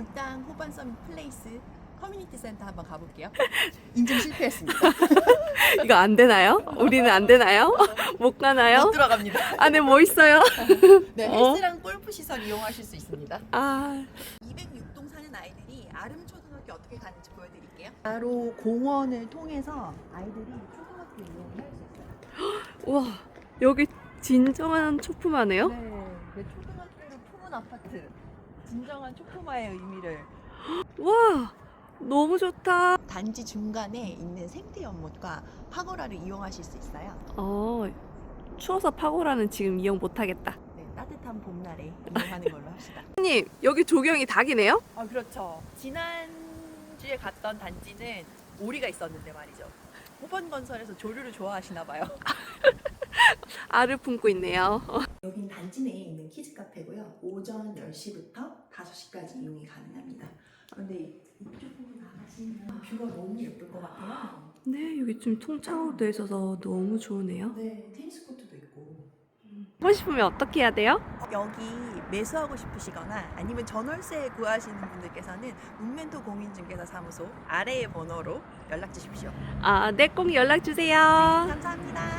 불당 호반섬 플레이스 커뮤니티 센터 한번 가볼게요. 인증 실패했습니다. 이거 안 되나요? 우리는 안 되나요? 못 가나요? 못 들어갑니다. 안에 뭐 있어요? 네, 어? 헬스랑 골프 시설 이용하실 수 있습니다. 아, 206동 사는 아이들이 아름 초등학교 어떻게 가는지 보여드릴게요. 바로 공원을 통해서 아이들이 초등학교 이용을 할 수 있어요. 우와, 여기 진정한 초품하네요. 네, 네, 초등학교를 품은 아파트. 진정한 초코마의 의미를 와, 너무 좋다. 단지 중간에 있는 생태 연못과 파고라를 이용하실 수 있어요. 어, 추워서 파고라는 지금 이용 못 하겠다. 네, 따뜻한 봄날에 이용하는 걸로 합시다. 님, 여기 조경이 닭이네요? 아 그렇죠. 지난주에 갔던 단지는 오리가 있었는데 말이죠. 호번 건설에서 조류를 좋아하시나 봐요. 알을 품고 있네요. 여긴 단지 내에 있는 키즈 카페고요. 오전 10시부터 5시까지 이용이 가능합니다. 그런데 이쪽으로 나가시면 뷰가 너무 예쁠 것 같아요. 네, 여기 좀 통창으로 돼 있어서 너무 좋으네요. 네, 테니스 코트도 있고. 하고 싶으면 어떻게 해야 돼요? 여기 매수하고 싶으시거나 아니면 전월세 구하시는 분들께서는 문멘토 공인중개사 사무소 아래의 번호로 연락 주십시오. 아, 네, 꼭 연락 주세요. 감사합니다.